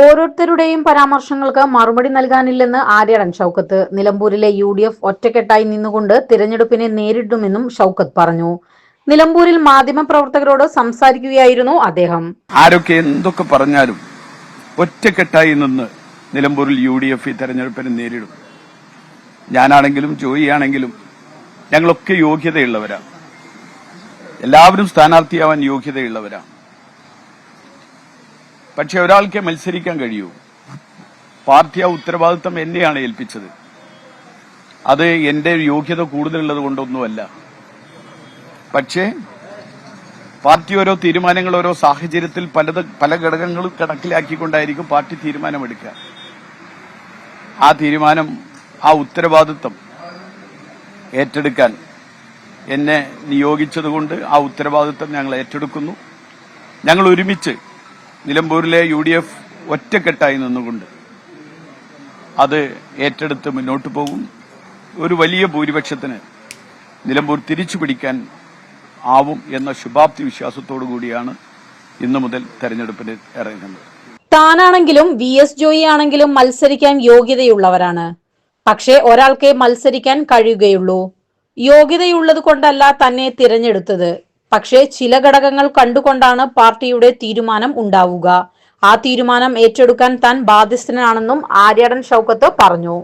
ഓരോരുത്തരുടെയും പരാമർശങ്ങൾക്ക് മറുപടി നൽകാനില്ലെന്ന് ആര്യടൻ ഷൌക്കത്ത്. നിലമ്പൂരിലെ യു ഡി എഫ് ഒറ്റക്കെട്ടായി നിന്നുകൊണ്ട് തിരഞ്ഞെടുപ്പിനെ നേരിടുമെന്നും ഷൌക്കത്ത് പറഞ്ഞു. നിലമ്പൂരിൽ മാധ്യമപ്രവർത്തകരോട് സംസാരിക്കുകയായിരുന്നു അദ്ദേഹം. ആരൊക്കെ എന്തൊക്കെ പറഞ്ഞാലും ഒറ്റക്കെട്ടായി നിന്ന് നിലമ്പൂരിൽ യു ഡി എഫ് ഈ തെരഞ്ഞെടുപ്പിനെ നേരിടും. ഞാനാണെങ്കിലും ജോയിയാണെങ്കിലും ഞങ്ങളൊക്കെ യോഗ്യതയുള്ളവരാണ് എല്ലാവരും സ്ഥാനാർത്ഥിയാവാൻ യോഗ്യതയുള്ളവരാണ് പക്ഷെ ഒരാൾക്കേ മത്സരിക്കാൻ കഴിയൂ. പാർട്ടി ആ ഉത്തരവാദിത്തം എന്നെയാണ് ഏൽപ്പിച്ചത്. അത് എന്റെ യോഗ്യത കൂടുതലുള്ളത് കൊണ്ടൊന്നുമല്ല. പക്ഷേ പാർട്ടി ഓരോ തീരുമാനങ്ങൾ ഓരോ സാഹചര്യത്തിൽ പലത് പല ഘടകങ്ങളും കണക്കിലാക്കിക്കൊണ്ടായിരിക്കും പാർട്ടി തീരുമാനമെടുക്കുക. ആ തീരുമാനം ആ ഉത്തരവാദിത്വം ഏറ്റെടുക്കാൻ എന്നെ നിയോഗിച്ചതുകൊണ്ട് ആ ഉത്തരവാദിത്വം ഞങ്ങൾ ഏറ്റെടുക്കുന്നു. ഞങ്ങൾ ഒരുമിച്ച് നിലമ്പൂരിലെ യു ഡി എഫ് ഒറ്റക്കെട്ടായി നിന്നുകൊണ്ട് അത് ഏറ്റെടുത്ത് മുന്നോട്ട് പോകും. ഒരു വലിയ ഭൂരിപക്ഷത്തിന് നിലമ്പൂർ തിരിച്ചു പിടിക്കാൻ ആവും എന്ന ശുഭാപ്തി വിശ്വാസത്തോടു കൂടിയാണ് ഇന്നു മുതൽ തെരഞ്ഞെടുപ്പിന് ഇറങ്ങുന്നത്. താനാണെങ്കിലും വി എസ് ജോയി ആണെങ്കിലും മത്സരിക്കാൻ യോഗ്യതയുള്ളവരാണ്. പക്ഷേ ഒരാൾക്കേ മത്സരിക്കാൻ കഴിയുകയുള്ളൂ. യോഗ്യതയുള്ളത് കൊണ്ടല്ല തന്നെ തിരഞ്ഞെടുത്തത്. പക്ഷേ ചില ഘടകങ്ങൾ കണ്ടുകൊണ്ടാണ് പാർട്ടിയുടെ തീരുമാനം ഉണ്ടാവുക. ആ തീരുമാനം ഏറ്റെടുക്കാൻ താൻ ബാധ്യസ്ഥനാണെന്നും ആര്യാടൻ ഷൗക്കത്ത് പറഞ്ഞു.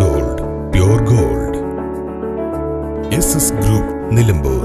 Gold pure gold group Nilambur